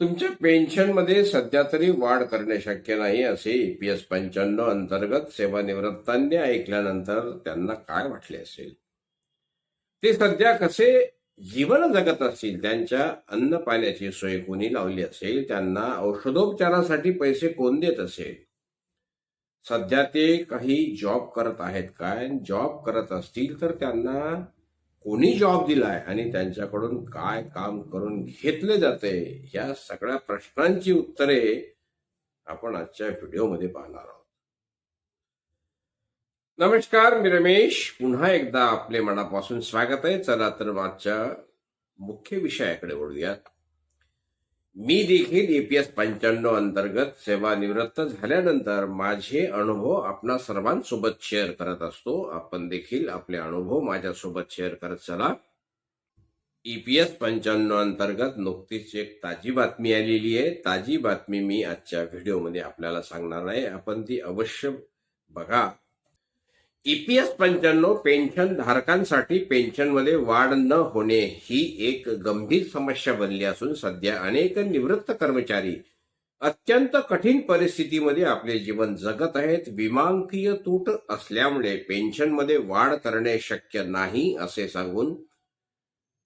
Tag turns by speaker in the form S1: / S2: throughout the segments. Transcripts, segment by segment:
S1: तुमच्या पेन्शनमध्ये सध्या तरी वाढ करणे शक्य नाही असे ईपीएस पंच्याण्णव अंतर्गत सेवानिवृत्तांनी ऐकल्यानंतर त्यांना काय वाटले असेल? ते सध्या कसे जीवन जगत असतील? त्यांच्या अन्न पाण्याची सोय कोणी लावली असेल? त्यांना औषधोपचारासाठी पैसे कोण देत असेल? सध्या ते काही जॉब करत आहेत काय? जॉब करत असतील तर त्यांना कोणी जॉब दिलाय आणि त्यांच्याकडून काय काम करून घेतले जाते या सगळ्या प्रश्नांची उत्तरे आपण आजच्या व्हिडिओमध्ये पाहणार आहोत. नमस्कार मी रमेश. पुन्हा एकदा आपले मनापासून स्वागत आहे. चला तर आजच्या मुख्य विषयाकडे वळूयात. मी देखील ईपीएस पंच्याण्णव अंतर्गत सेवानिवृत्त झाल्यानंतर माझे अनुभव आपणा सर्वांसोबत शेअर करत असतो. आपण देखील आपले अनुभव माझ्यासोबत शेअर करत चला. ईपीएस पंच्याण्णव अंतर्गत नुकतीच एक ताजी बातमी आलेली आहे. ताजी बातमी मी आजच्या व्हिडिओमध्ये आपल्याला सांगणार आहे. आपण ती अवश्य बघा. ईपीएस पंच्याण्णव पेन्शन धारकांसाठी पेन्शनमध्ये वाढ न होणे ही एक गंभीर समस्या बनली असून सध्या अनेक निवृत्त कर्मचारी अत्यंत कठीण परिस्थितीमध्ये आपले जीवन जगत आहेत. विमांकीय तूट असल्यामुळे पेन्शनमध्ये वाढ करणे शक्य नाही असे सांगून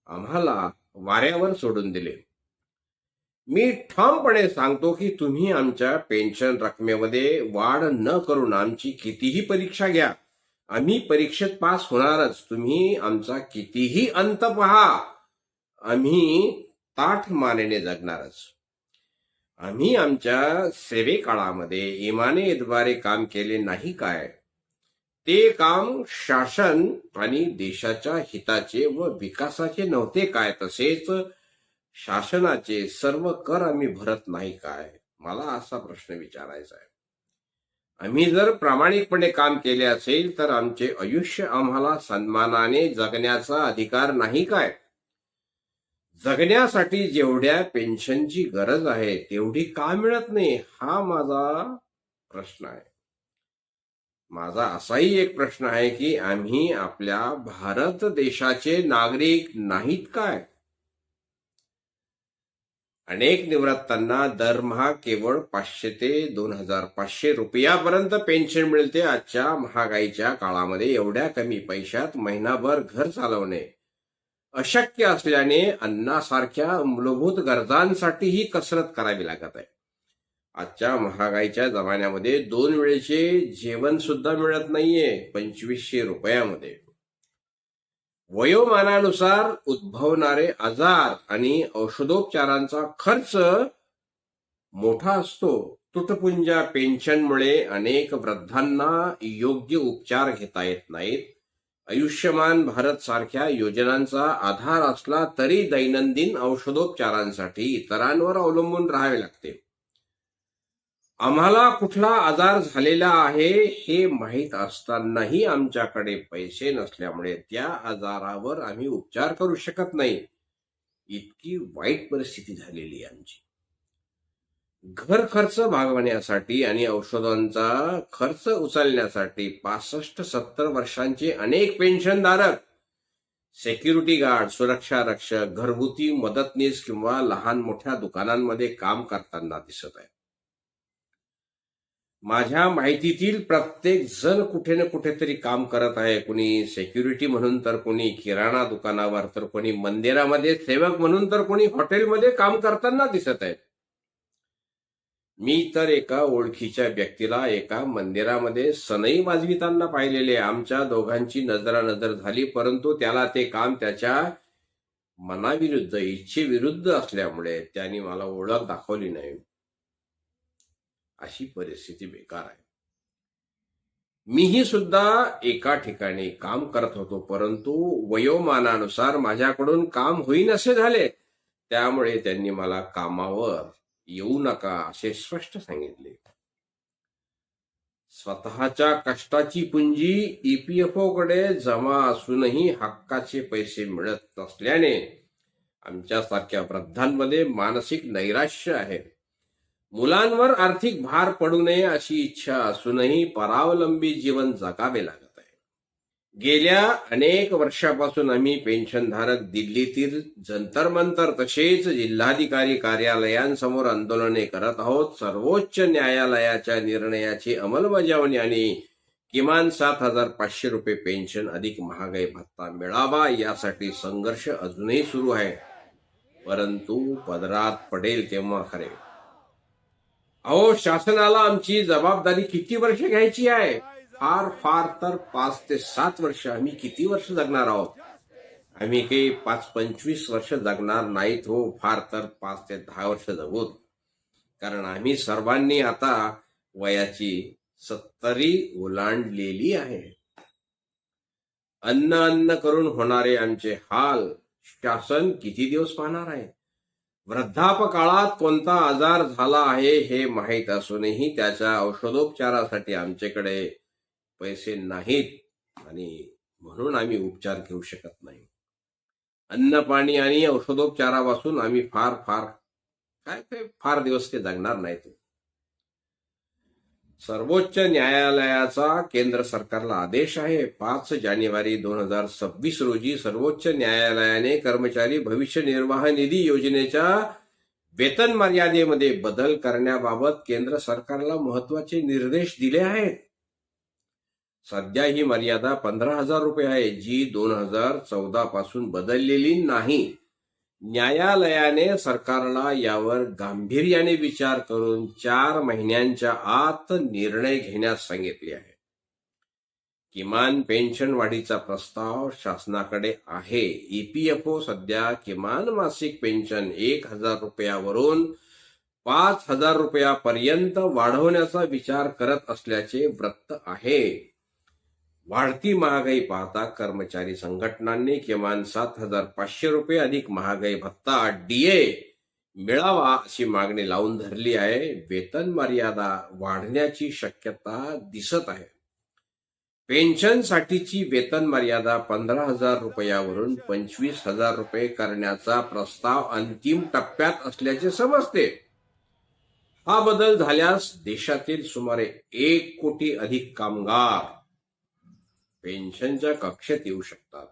S1: आम्हाला वाऱ्यावर सोडून दिले. मी ठामपणे सांगतो की तुम्ही आमच्या पेन्शन रकमेमध्ये वाढ न करून आमची कितीही परीक्षा घ्या. आम्ही परीक्षेत पास होणारच. तुम्ही आमचा कितीही अंत पहा. आम्ही ताठ मानेने जगणारच. आम्ही आमच्या सेवेकाळामध्ये इमानेद्वारे काम केले नाही काय? ते काम शासन आणि देशाच्या हिताचे व विकासाचे नव्हते काय? तसेच शासनाचे सर्व कर आम्ही भरत नाही काय? मला असा प्रश्न विचारायचा आहे. आम्ही जर प्रामाणिकपणे काम केले असेल तर आमचे आयुष्य आम्हाला सन्मानाने जगण्याचा अधिकार नाही काय? जगण्यासाठी जेवढ्या पेन्शनची गरज आहे तेवढी का मिळत नाही? हा माझा प्रश्न आहे. माझा असाही एक प्रश्न आहे की आम्ही आपल्या भारत देशाचे नागरिक नाहीत काय? अनेक निवृत्तांना दरमहा केवळ पाचशे ते दोन हजार पाचशे रुपयापर्यंत पेन्शन मिळते आजच्या महागाईच्या काळामध्ये एवढ्या कमी पैशात महिनाभर घर चालवणे. अशक्य असल्याने अन्नासारख्या मूलभूत गरजांसाठीही कसरत करावी लागत आहे. आजच्या महागाईच्या जमान्यामध्ये दोन वेळेचे जेवण सुद्धा मिळत नाहीये पंचवीसशे रुपयामध्ये. वयोमानानुसार उद्भवणारे आजार आणि औषधोपचारांचा खर्च मोठा असतो. तुटपुंजा पेन्शनमुळे अनेक वृद्धांना योग्य उपचार घेता येत नाहीत. आयुष्यमान भारत सारख्या योजनांचा आधार असला तरी दैनंदिन औषधोपचारांसाठी इतरांवर अवलंबून राहावे लागते. आम्हाला कुठला आजार झालेला आहे हे माहीत असतानाही आमच्याकडे पैसे नसल्यामुळे त्या आजारावर आम्ही उपचार करू शकत नाही. इतकी वाईट परिस्थिती झालेली आहे आमची. घर खर्च भागवण्यासाठी आणि औषधांचा खर्च उचलण्यासाठी पासष्ट सत्तर वर्षांचे अनेक पेन्शनधारक सेक्युरिटी गार्ड सुरक्षा रक्षक घरगुती मदतनीस किंवा लहान मोठ्या दुकानांमध्ये काम करताना दिसत आहे माझ्या माहितीतील प्रत्येक जण कुठे ना कुठेतरी काम करत आहे. कोणी सेक्युरिटी म्हणून तर कोणी किराणा दुकानावर तर कोणी मंदिरामध्ये सेवक म्हणून तर कोणी हॉटेलमध्ये काम करताना दिसत आहेत. मी तर एका ओळखीच्या व्यक्तीला एका मंदिरामध्ये सनई वाजविताना पाहिलेले आमच्या दोघांची नजरानजर झाली परंतु त्याला ते काम त्याच्या मनाविरुद्ध इच्छेविरुद्ध असल्यामुळे त्यांनी मला ओळख दाखवली नाही. अशी परिस्थिती बेकार आहे. मीही सुद्धा एका ठिकाणी काम करत होतो परंतु वयोमानानुसार माझ्याकडून काम होईन असे झाले. त्यामुळे त्यांनी मला कामावर येऊ नका असे स्पष्ट सांगितले. स्वतःच्या कष्टाची पुंजी ईपीएफओ कडे जमा असूनही हक्काचे पैसे मिळत नसल्याने आमच्यासारख्या वृद्धांमध्ये मानसिक नैराश्य आहे. मुलांवर आर्थिक भार पडू नये अशी इच्छा असूनही परावलंबी जीवन जगावे लागत आहे. गेल्या अनेक वर्षापासून आम्ही पेन्शनधारक दिल्लीतील जंतर मंतर तसेच जिल्हाधिकारी कार्यालयांसमोर आंदोलने करत आहोत. सर्वोच्च न्यायालयाच्या निर्णयाची अंमलबजावणी आणि किमान सात हजार पाचशे रुपये पेन्शन अधिक महागाई भत्ता मिळावा यासाठी संघर्ष अजूनही सुरू आहे. परंतु पदरात पडेल तेव्हा खरे. अहो शासनाला आमची जबाबदारी किती वर्ष घ्यायची आहे? फार फार तर पाच ते सात वर्ष आम्ही किती वर्ष जगणार आहोत? आम्ही काही पाच पंचवीस वर्ष जगणार नाहीत हो फार तर पाच ते दहा वर्ष जगूत कारण आम्ही सर्वांनी आता वयाची सत्तरी ओलांडलेली आहे. अन्न अन्न करून होणारे आमचे हाल शासन किती दिवस पाहणार आहे? वृद्धापकाळात कोणता आजार झाला आहे हे माहीत असूनही त्याच्या औषधोपचारासाठी आमच्याकडे पैसे नाहीत. आणि म्हणून आम्ही उपचार घेऊ शकत नाही. अन्न पाणी आणि औषधोपचारापासून आम्ही फार फार काय ते फार दिवस ते जगणार नाहीत. सर्वोच्च न्यायालयाचा केंद्र सरकारला आदेश आहे. पाच जानेवारी दोन हजार सव्वीस रोजी सर्वोच्च न्यायालयाने कर्मचारी भविष्य निर्वाह निधी योजनेच्या वेतन मर्यादेमध्ये बदल करण्याबाबत केंद्र सरकारला महत्त्वाचे निर्देश दिले आहेत. सध्या ही मर्यादा पंधरा हजार रुपये आहे जी दोन हजार चौदा पासून बदललेली नाही. न्यायालयाने सरकारला यावर गांभीर्याने विचार करून चार महिन्यांच्या आत निर्णय घेण्यास सांगितले आहे. किमान पेन्शन वाढीचा प्रस्ताव शासनाकडे आहे. ईपीएफओ सध्या किमान मासिक पेन्शन एक हजार रुपयावरून पाच हजार रुपयापर्यंत वाढवण्याचा विचार करत असल्याचे वृत्त आहे. वाढती महागाई पाहता कर्मचारी संघटनांनी किमान सात हजार पाचशे रुपये अधिक महागाई भत्ता डीए मिळावा अशी मागणी लावून धरली आहे. वेतन मर्यादा वाढण्याची शक्यता दिसत आहे. पेन्शनसाठीची वेतन मर्यादा पंधरा हजार रुपयावरून पंचवीस हजार रुपये करण्याचा प्रस्ताव अंतिम टप्प्यात असल्याचे समजते. हा बदल झाल्यास देशातील सुमारे एक कोटी अधिक कामगार पेन्शनच्या कक्षेत येऊ शकतात.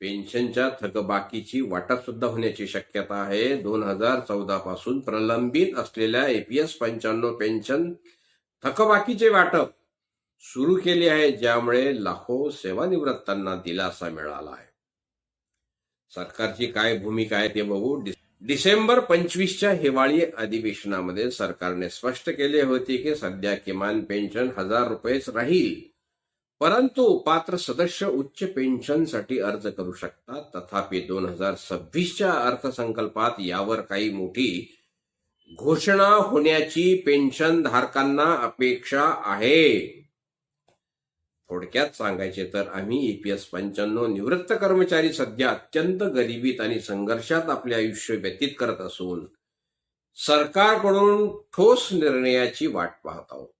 S1: पेन्शनच्या थकबाकीची वाटप सुद्धा होण्याची शक्यता आहे. दोन हजार चौदा पासून प्रलंबित असलेल्या एपीएस पंच्याण्णव पेन्शन थकबाकीचे वाटप सुरू केले आहे ज्यामुळे लाखो सेवानिवृत्तांना दिलासा मिळाला आहे. सरकारची काय भूमिका आहे ते बघू. डिसेंबर पंचवीसच्या हिवाळी अधिवेशनामध्ये सरकारने स्पष्ट केले होते की सध्या किमान पेन्शन हजार रुपयेच राहील. परंतु पात्र सदस्य उच्च पेन्शनसाठी अर्ज करू शकतात. तथापि दोन हजार सव्वीसच्या अर्थसंकल्पात यावर काही मोठी घोषणा होण्याची पेन्शन धारकांना अपेक्षा आहे. थोडक्यात सांगायचे तर आम्ही ईपीएस पंच्याण्णव निवृत्त कर्मचारी सध्या अत्यंत गरिबीत आणि संघर्षात आपले आयुष्य व्यतीत करत असून सरकारकडून ठोस निर्णयाची वाट पाहत आहोत.